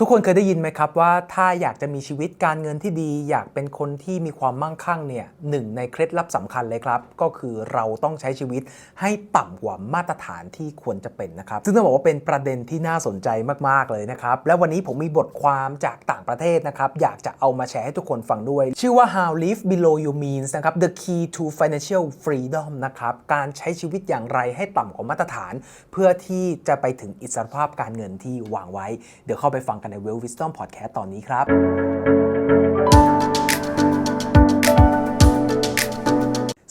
ทุกคนเคยได้ยินไหมครับว่าถ้าอยากจะมีชีวิตการเงินที่ดี อยากเป็นคนที่มีความมั่งคั่งเนี่ยหนึ่งในเคล็ดลับสำคัญเลยครับ ก็คือเราต้องใช้ชีวิตให้ต่ำกว่ามาตรฐานที่ควรจะเป็นนะครับ ซึ่งต้องบอกว่าเป็นประเด็นที่น่าสนใจมากๆเลยนะครับ และวันนี้ผมมีบทความจากต่างประเทศนะครับ อยากจะเอามาแชร์ให้ทุกคนฟังด้วย ชื่อว่า how live below your means นะครับ the key to financial freedom นะครับการใช้ชีวิตอย่างไรให้ต่ำกว่ามาตรฐาน เพื่อที่จะไปถึงอิสรภาพการเงินที่วางไว้ เดี๋ยวเข้าไปฟังกันใน Well Wisdom Podcast ตอนนี้ครับ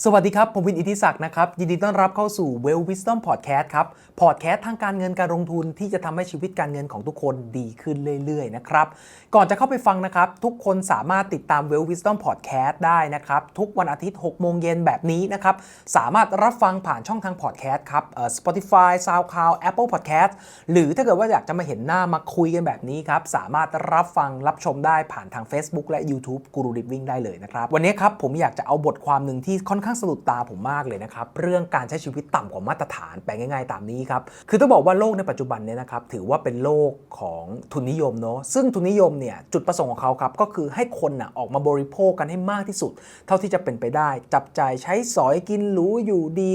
สวัสดีครับ ผมวินอิทธิศักดิ์นะครับ ยินดีต้อนรับเข้าสู่ Well Wisdom Podcast ครับ พอดแคสต์ทางการเงินการลงทุนที่จะทำให้ชีวิตการเงินของทุกคนดีขึ้นเรื่อยๆนะครับ ก่อนจะเข้าไปฟังนะครับ ทุกคนสามารถติดตาม Well Wisdom Podcast ได้นะครับ ทุกวันอาทิตย์ 6 โมงเย็นแบบนี้นะครับ สามารถรับฟังผ่านช่องทาง Podcast ครับ Spotify SoundCloud Apple Podcast หรือถ้าเกิดว่าอยากจะมาเห็นหน้ามาคุยกันแบบนี้ครับสามารถรับฟังรับชมได้ผ่านทาง Facebook และ YouTube Guru Living ได้เลยนะครับวันนี้ครับผมอยากจะเอาบทความหนึ่งที่ค่อนข้างสะดุดตาผมมากเลยนะครับเรื่องการใช้ชีวิตต่ำกว่ามาตรฐานแปลง่ายๆ ตามนี้ครับคือต้องบอกว่าโลกในปัจจุบันเนี่ยนะครับถือว่าเป็นโลกของทุนนิยมเนาะซึ่งทุนนิยมเนี่ยจุดประสงค์ของเขาครับก็คือให้คนนะออกมาบริโภคกันให้มากที่สุด เท่าที่จะเป็นไปได้ จับจ่ายใช้สอยกินหรูอยู่ดี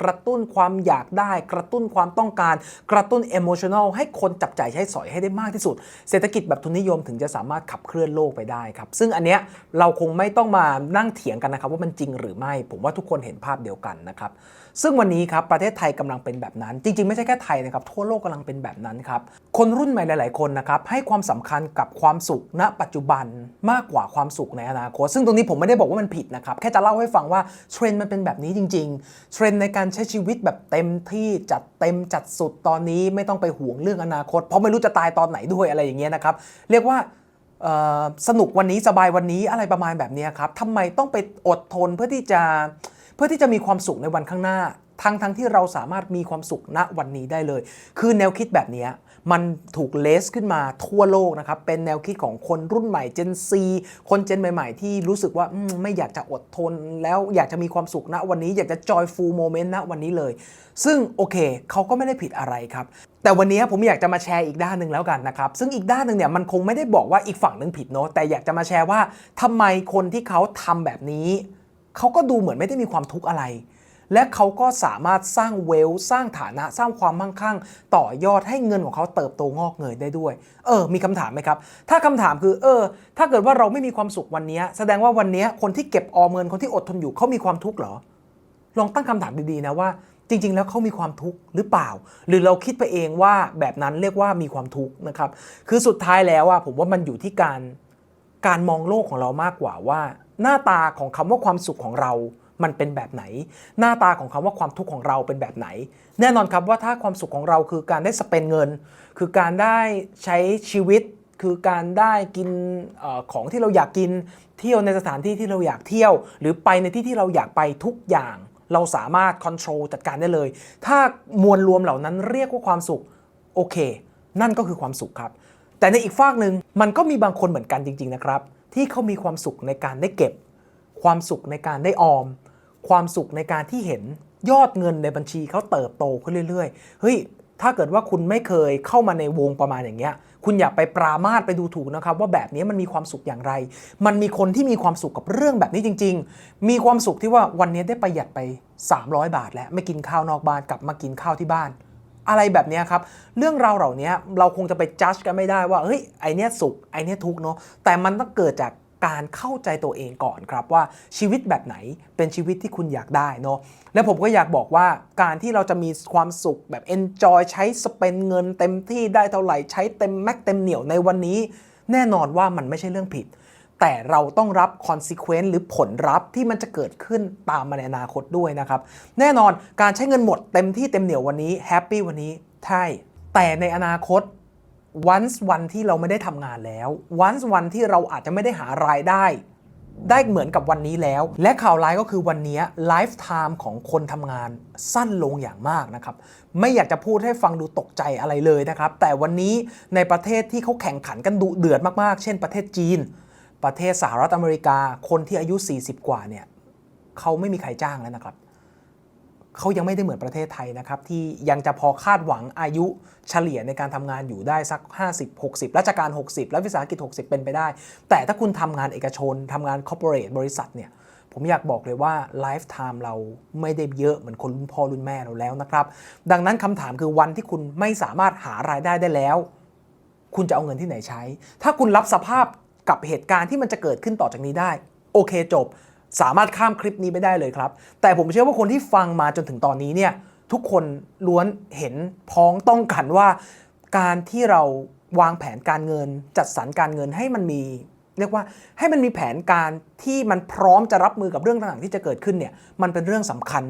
กระตุ้นความอยากได้ กระตุ้นความต้องการ กระตุ้น emotional ให้คนจับจ่ายใช้สอยให้ได้มากที่สุด เศรษฐกิจแบบทุนนิยมถึงจะสามารถขับเคลื่อนโลกไปได้ครับซึ่งอันเนี้ยเราคงไม่ต้องมานั่งเถียงกันนะครับว่ามันจริงหรือไม่ผมว่าทุกคนเห็นภาพเดียวกันนะครับ ซึ่งวันนี้ครับประเทศไทยกำลังเป็นแบบนั้น จริง ๆ ไม่ใช่แค่ไทยนะครับ ทั่วโลกกำลังเป็นแบบนั้นครับ คนรุ่นใหม่หลาย ๆ คนนะครับให้ความสำคัญกับความสุขณ ปัจจุบันมากกว่าความสุขในอนาคต ซึ่งตรงนี้ผมไม่ได้บอกว่ามันผิดนะครับแค่จะเล่าให้ฟังว่าเทรนด์มันเป็นแบบนี้จริง ๆ เทรนด์ในการใช้ชีวิตแบบเต็มที่จัดเต็มจัดสุดตอนนี้ไม่ต้องไปห่วงเรื่องอนาคต เพราะไม่รู้จะตายตอนไหนด้วยอะไรอย่างเงี้ยนะครับเรียกว่า สนุกวันนี้สบายวันนี้อะไรประมาณแบบนี้ครับทำไมต้องไปอดทนเพื่อที่จะเพื่อที่จะมีความสุขในวันข้างหน้า ทั้งทั้งที่เราสามารถมีความสุขณวันนี้ได้เลย คือแนวคิดแบบนี้ มันถูกเลสขึ้นมาทั่วโลกนะครับ เป็นแนวคิดของคนรุ่นใหม่ Gen Z คนเจนใหม่ๆ ที่รู้สึกว่าไม่อยากจะอดทน แล้วอยากจะมีความสุขณวันนี้อยากจะ joyful moment ณวันนี้เลย ซึ่งโอเคเขาก็ไม่ได้ผิดอะไรครับแต่วันนี้ผมอยากจะมาแชร์อีกด้านหนึ่งแล้วกันนะครับ ซึ่งอีกด้านหนึ่งเนี่ยมันคงไม่ได้บอกว่าอีกฝั่งหนึ่งผิดเนาะแต่อยากจะมาแชร์ว่าทำไมคนที่เขาทำแบบนี้ เขาก็ดูเหมือนไม่ได้มีความทุกข์อะไร และเขาก็สามารถสร้างเวลสร้างฐานะสร้างความมั่งคั่ง ต่อยอดให้เงินของเขาเติบโตงอกเงยได้ด้วย เออ มีคำถามไหมครับ ถ้าคำถามคือ เออ ถ้าเกิดว่าเราไม่มีความสุขวันนี้ แสดงว่าวันนี้คนที่เก็บออมเงินคนที่อดทนอยู่เขามีความทุกข์เหรอ ลองตั้งคำถามดีๆนะว่าจริง ๆ แล้วเขามีความทุกข์หรือเปล่า หรือเราคิดไปเองว่าแบบนั้นเรียกว่ามีความทุกข์นะครับ คือสุดท้ายแล้วอะผมว่ามันอยู่ที่การการมองโลกของเรามากกว่าว่า หน้าตาของคำว่าความสุขของเรา มันเป็นแบบไหน หน้าตาของคำว่าความทุกข์ของเราเป็นแบบไหน แน่นอนครับว่าถ้าความสุขของเราคือการได้สเปนเงิน คือการได้ใช้ชีวิต คือการได้กินออของที่เราอยากกิน เที่ยวในสถานที่ที่เราอยากเที่ยว หรือไปในที่ที่เราอยากไปทุกอย่าง เราสามารถค o n t r o l จัดการได้เลย ถ้ามวลรวมเหล่านั้นเรียกว่าความสุขโอเค นั่นก็คือความสุขครับ แต่ในอีกฝากหนึ่งมันก็มีบางคนเหมือนกันจริง ๆนะครับ ที่เขามีความสุขในการได้เก็บ ความสุขในการได้ออม ความสุขในการที่เห็นยอดเงินในบัญชีเขาเติบโตขึ้นเรื่อยๆ เฮ้ย ถ้าเกิดว่าคุณไม่เคยเข้ามาในวงประมาณอย่างเงี้ย คุณอย่าไปปรามาสไปดูถูกนะครับ ว่าแบบนี้มันมีความสุขอย่างไร มันมีคนที่มีความสุขกับเรื่องแบบนี้จริง ๆ มีความสุขที่ว่าวันนี้ได้ประหยัดไป 300 บาท แล้วไม่กินข้าวนอกบ้านกลับมากินข้าวที่บ้าน อะไรแบบนี้ครับ เรื่องราวเหล่านี้เราคงจะไปจัดกันไม่ได้ว่า เฮ้ย ไอเนี้ยสุข ไอเนี้ยทุกเนาะ แต่มันต้องเกิดจาก การเข้าใจตัวเองก่อนครับว่าชีวิตแบบไหนเป็นชีวิตที่คุณอยากได้เนาะและผมก็อยากบอกว่าการที่เราจะมีความสุขแบบ enjoy ใช้สเปนเงินเต็มที่ได้เท่าไหร่ใช้เต็มแม็กเต็มเหนียวในวันนี้ แน่นอนว่ามันไม่ใช่เรื่องผิด แต่เราต้องรับ consequence หรือผลลัพธ์ที่มันจะเกิดขึ้นตามมาในอนาคตด้วยนะครับแน่นอนการใช้เงินหมดเต็มที่เต็มเหนียววันนี้แฮปปี้วันนี้ใช่แต่ในอนาคต once วันที่เราไม่ได้ทำงานแล้ว once วันที่เราอาจจะไม่ได้หารายได้ ได้เหมือนกับวันนี้แล้ว และข่าวร้ายก็คือวันนี้ไลฟ์ไทม์ของคนทำงานสั้นลงอย่างมากนะครับ ไม่อยากจะพูดให้ฟังดูตกใจอะไรเลยนะครับ แต่วันนี้ในประเทศที่เขาแข่งขันกันดุเดือดมากๆ เช่นประเทศจีน ประเทศสหรัฐอเมริกา คนที่อายุ 40 กว่าเนี่ยเขาไม่มีใครจ้างแล้วนะครับ เขายังไม่ได้เหมือนประเทศไทยนะครับ ที่ยังจะพอคาดหวังอายุเฉลี่ยในการทำงานอยู่ได้สัก 50 60 ราชการ 60 และวิสาหกิจ 60 เป็นไปได้ แต่ถ้าคุณทำงานเอกชนทำงานคอร์ปอเรทบริษัทเนี่ยผมอยากบอกเลยว่าไลฟ์ไทม์เราไม่ได้เยอะเหมือนคนรุ่นพ่อรุ่นแม่เราแล้วนะครับ ดังนั้นคำถามคือวันที่คุณไม่สามารถหารายได้ได้แล้ว คุณจะเอาเงินที่ไหนใช้ ถ้าคุณรับสภาพกับเหตุการณ์ที่มันจะเกิดขึ้นต่อจากนี้ได้ โอเคจบ สามารถข้ามคลิปนี้ไปได้เลยครับ แต่ผมเชื่อว่าคนที่ฟังมาจนถึงตอนนี้เนี่ยทุกคนล้วนเห็นพ้องต้องกันว่า การที่เราวางแผนการเงิน จัดสรรการเงินให้มันมี เรียกว่าให้มันมีแผนการที่มันพร้อมจะรับมือกับเรื่องต่างๆที่จะเกิดขึ้นเนี่ยมันเป็นเรื่องสำคัญ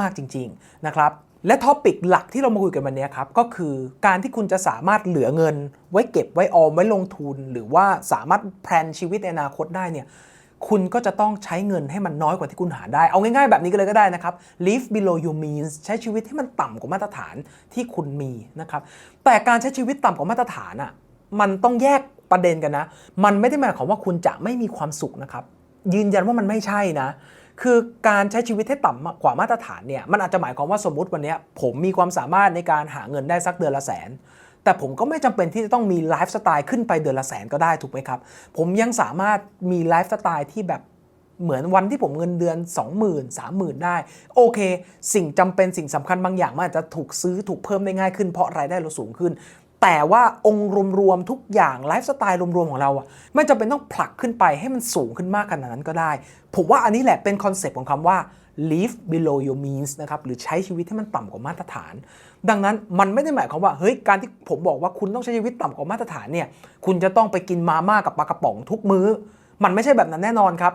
มากๆจริง ๆนะครับและท็อปิกหลักที่เรามาคุยกันวันนี้ครับ ก็คือการที่คุณจะสามารถเหลือเงิน ไว้เก็บไว้ออมไว้ลงทุน หรือว่าสามารถแพลนชีวิตในอนาคตได้เนี่ย คุณก็จะต้องใช้เงินให้มันน้อยกว่าที่คุณหาได้ เอาง่ายๆแบบนี้ก็เลยก็ได้นะครับ live below your means ใช้ชีวิตที่มันต่ำกว่ามาตรฐานที่คุณมีนะครับ แต่การใช้ชีวิตต่ำกว่ามาตรฐานอะ มันต้องแยกประเด็นกันนะ มันไม่ได้หมายความว่าคุณจะไม่มีความสุขนะครับ ยืนยันว่ามันไม่ใช่นะ คือการใช้ชีวิตให้ต่ำกว่ามาตรฐานเนี่ย มันอาจจะหมายความว่าสมมติวันนี้ผมมีความสามารถในการหาเงินได้สักเดือนละแสน แต่ผมก็ไม่จำเป็นที่จะต้องมีไลฟ์สไตล์ขึ้นไปเดือนละแสนก็ได้ถูกไหมครับ ผมยังสามารถมีไลฟ์สไตล์ที่แบบเหมือนวันที่ผมเงินเดือน 20,000 30,000 ได้ โอเค สิ่งจำเป็นสิ่งสำคัญบางอย่างมันอาจจะถูกซื้อถูกเพิ่มได้ง่ายขึ้นเพราะรายได้เราสูงขึ้น แต่ว่าองค์รวมๆทุกอย่างไลฟ์สไตล์รวมๆของเราอะไม่จำเป็นต้องผลักขึ้นไปให้มันสูงขึ้นมากขนาดนั้นก็ได้ ผมว่าอันนี้แหละเป็นคอนเซปต์ของคำว่า live below your means นะครับหรือใช้ชีวิตให้มันต่ำกว่ามาตรฐาน ดังนั้นมันไม่ได้หมายความว่าเฮ้ยการที่ผมบอกว่าคุณต้องใช้ชีวิตต่ำกว่ามาตรฐานเนี่ยคุณจะต้องไปกินมาม่ากับปลากระป๋องทุกมื้อ มันไม่ใช่แบบนั้นแน่นอนครับ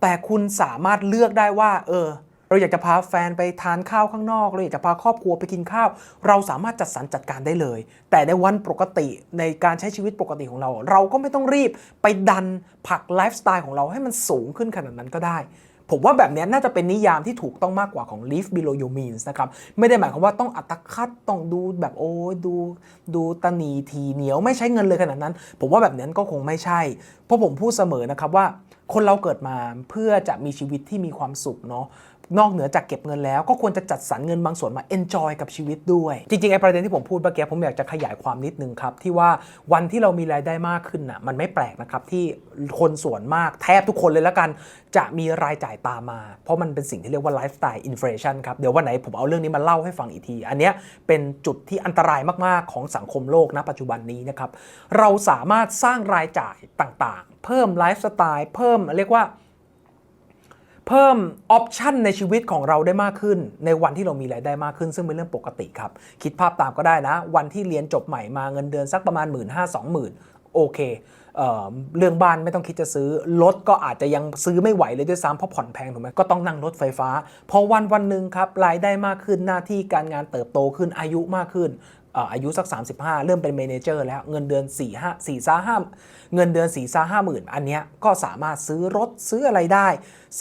แต่คุณสามารถเลือกได้ว่าเออเราอยากจะพาแฟนไปทานข้าวข้างนอก เราอยากจะพาครอบครัวไปกินข้าว เราสามารถจัดสรรจัดการได้เลย แต่ในวันปกติในการใช้ชีวิตปกติของเรา เราก็ไม่ต้องรีบไปดันผลักไลฟ์สไตล์ของเราให้มันสูงขึ้นขนาดนั้นก็ได้ ผมว่าแบบนี้น่าจะเป็นนิยามที่ถูกต้องมากกว่าของ live below your means นะครับ ไม่ได้หมายความว่าต้องอัตคัดต้องดูแบบโอ้ดูดูตนีทีเหนียวไม่ใช้เงินเลยขนาดนั้น ผมว่าแบบนั้นก็คงไม่ใช่ เพราะผมพูดเสมอนะครับว่าคนเราเกิดมาเพื่อจะมีชีวิตที่มีความสุขเนาะนอกเหนือจากเก็บเงินแล้วก็ควรจะจัดสรรเงินบางส่วนมา enjoy กับชีวิตด้วย จริงๆไอ้ประเด็นที่ผมพูดเมื่อกี้ผมอยากจะขยายความนิดนึงครับ ที่ว่าวันที่เรามีรายได้มากขึ้นน่ะมันไม่แปลกนะครับ ที่คนส่วนมากแทบทุกคนเลยแล้วกัน จะมีรายจ่ายตามมา เพราะมันเป็นสิ่งที่เรียกว่าไลฟ์สไตล์อินฟลชันครับ เดี๋ยววันไหนผมเอาเรื่องนี้มาเล่าให้ฟังอีกที อันเนี้ยเป็นจุดที่อันตรายมากๆของสังคมโลกณปัจจุบันนี้นะครับเราสามารถสร้างรายจ่ายต่างๆ เพิ่มไลฟ์สไตล์เพิ่มเรียกว่า เพิ่มออปชันในชีวิตของเราได้มากขึ้น ในวันที่เรามีรายได้มากขึ้น ซึ่งเป็นเรื่องปกติครับ คิดภาพตามก็ได้นะ วันที่เรียนจบใหม่มาเงินเดือนสักประมาณ 1 5ื่นห้าสองหมื่นโอเคเอเรื่องบ้านไม่ต้องคิดจะซื้อรถก็อาจจะยังซื้อไม่ไหวเลยด้วยซ้ำเพราะผ่อนแพงถูกไหมก็ต้องนั่งรถไฟฟ้า พอวันวันหนึ่งครับรายได้มากขึ้นหน้าที่การงานเติบโตขึ้นอายุมากขึ้นอายุสัก 35 เริ่มเป็นเมนเจอร์แล้วเงินเดือน4 5 4 5 5เงินเดือน4 5 5หมื่นอันเนี้ยก็สามารถซื้อรถซื้ออะไรได้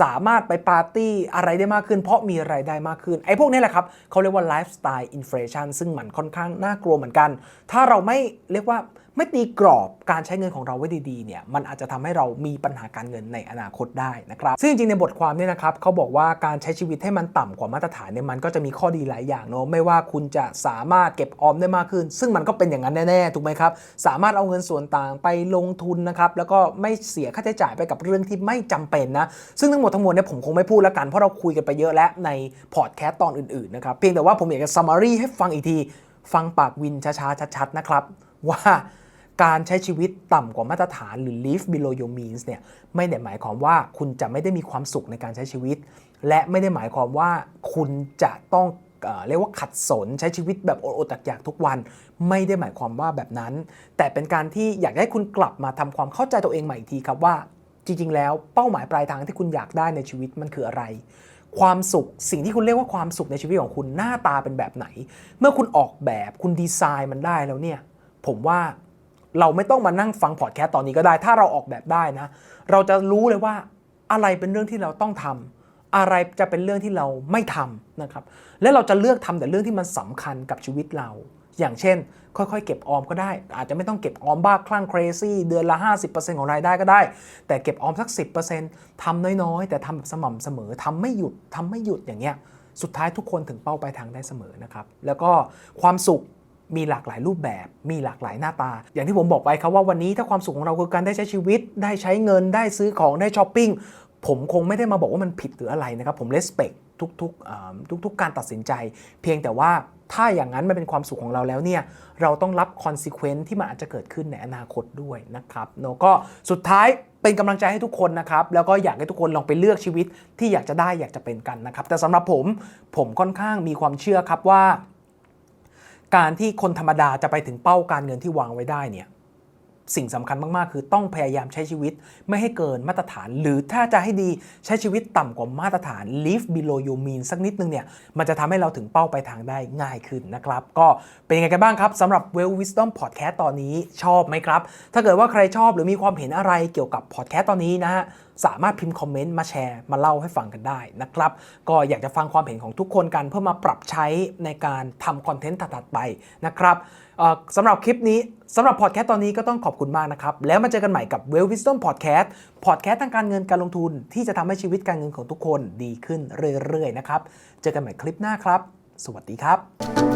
สามารถไปปาร์ตี้อะไรได้มากขึ้น เพราะมีรายได้มากขึ้น ไอ้พวกนี้แหละครับเขาเรียกว่าไลฟ์สไตล์อินฟลชันซึ่งมันค่อนข้างน่ากลัวเหมือนกัน ถ้าเราไม่เรียกว่าไม่ตีกรอบการใช้เงินของเราไว้ดีๆเนี่ยมันอาจจะทำให้เรามีปัญหาการเงินในอนาคตได้นะครับซึ่งจริงๆในบทความเนี่ยนะครับเขาบอกว่าการใช้ชีวิตให้มันต่ำกว่ามาตรฐานเนี่ยมันก็จะมีข้อดีหลายอย่างเนาะไม่ว่าคุณจะสามารถเก็บออมได้มากขึ้น ซึ่งมันก็เป็นอย่างนั้นแน่ๆถูกไหมครับสามารถเอาเงินส่วนต่างไปลงทุนนะครับแล้วก็ไม่เสียค่าใช้จ่ายไปกับเรื่องที่ไม่จำเป็นนะซึ่งทั้งหมดทั้งมวลเนี่ยผมคงไม่พูดแล้วกัน เพราะเราคุยกันไปเยอะแล้วในพอดแคสต์ตอนอื่นๆนะครับเพียงแต่ว่าผมอยากจะ summary ให้ฟังอีกทีฟังปากวินช้าๆชัดๆนะครับว่าการใช้ชีวิตต่ำกว่ามาตรฐานหรือ live below your means เนี่ยไม่ได้หมายความว่าคุณจะไม่ได้มีความสุขในการใช้ชีวิต และไม่ได้หมายความว่าคุณจะต้องเอเรียกว่าขัดสนใช้ชีวิตแบบอดๆอยากทุกวัน ไม่ได้หมายความว่าแบบนั้น แต่เป็นการที่อยากให้คุณกลับมาทำความเข้าใจตัวเองใหม่อีกทีครับว่า จริงๆ แล้วเป้าหมายปลายทางที่คุณอยากได้ในชีวิตมันคืออะไร ความสุขสิ่งที่คุณเรียกว่าความสุขในชีวิตของคุณหน้าตาเป็นแบบไหน เมื่อคุณออกแบบคุณดีไซน์มันได้แล้วเนี่ย ผมว่าเราไม่ต้องมานั่งฟังพอดแคสต์ตอนนี้ก็ได้ ถ้าเราออกแบบได้นะ เราจะรู้เลยว่าอะไรเป็นเรื่องที่เราต้องทำอะไรจะเป็นเรื่องที่เราไม่ทำนะครับ และเราจะเลือกทำแต่เรื่องที่มันสำคัญกับชีวิตเรา อย่างเช่น ค่อยๆ เก็บออมก็ได้ อาจจะไม่ต้องเก็บออมบ้าคลั่ง crazy เดือนละ 50%ของรายได้ก็ได้ แต่เก็บออมสัก 10%ทำน้อยๆ แต่ทำแบบสม่ำเสมอทำไม่หยุดทำไม่หยุดอย่างเงี้ยสุดท้ายทุกคนถึงเป้าปลายทางได้เสมอนะครับแล้วก็ความสุขมีหลากหลายรูปแบบ มีหลากหลายหน้าตา อย่างที่ผมบอกไปครับว่าวันนี้ถ้าความสุขของเราคือการได้ใช้ชีวิต ได้ใช้เงิน ได้ซื้อของ ได้ช้อปปิ้ง ผมคงไม่ได้มาบอกว่ามันผิดหรืออะไรนะครับ ผม respect ทุกๆทุกๆ การตัดสินใจ เพียงแต่ว่าถ้าอย่างนั้นมันเป็นความสุขของเราแล้วเนี่ยเราต้องรับ consequence ที่มันอาจจะเกิดขึ้นในอนาคตด้วยนะครับเนอะก็สุดท้ายเป็นกำลังใจให้ทุกคนนะครับ แล้วก็อยากให้ทุกคนลองไปเลือกชีวิตที่อยากจะได้อยากจะเป็นกันนะครับ แต่สำหรับผมผมค่อนข้างมีความเชื่อครับว่า การที่คนธรรมดาจะไปถึงเป้าการเงินที่วางไว้ได้เนี่ย สิ่งสำคัญมาก ๆ คือต้องพยายามใช้ชีวิตไม่ให้เกินมาตรฐาน หรือถ้าจะให้ดีใช้ชีวิตต่ำกว่ามาตรฐาน live below your mean สักนิดนึงเนี่ย มันจะทำให้เราถึงเป้าไปทางได้ง่ายขึ้นนะครับ ก็เป็นยังไงกันบ้างครับสำหรับ Well Wisdom Podcast ตอนนี้ชอบไหมครับ ถ้าเกิดว่าใครชอบหรือมีความเห็นอะไรเกี่ยวกับ podcast ตอนนี้นะฮะสามารถพิมพ์คอมเมนต์มาแชร์มาเล่าให้ฟังกันได้นะครับ ก็อยากจะฟังความเห็นของทุกคนกันเพื่อมาปรับใช้ในการทำคอนเทนต์ถัดๆไปนะครับสำหรับคลิปนี้สำหรับพอดแคสต์ตอนนี้ก็ต้องขอบคุณมากนะครับ แล้วมาเจอกันใหม่กับ Well Wisdom Podcast พอดแคสต์ทางการเงินการลงทุนที่จะทำให้ชีวิตการเงินของทุกคนดีขึ้นเรื่อยๆนะครับ เจอกันใหม่คลิปหน้าครับ สวัสดีครับ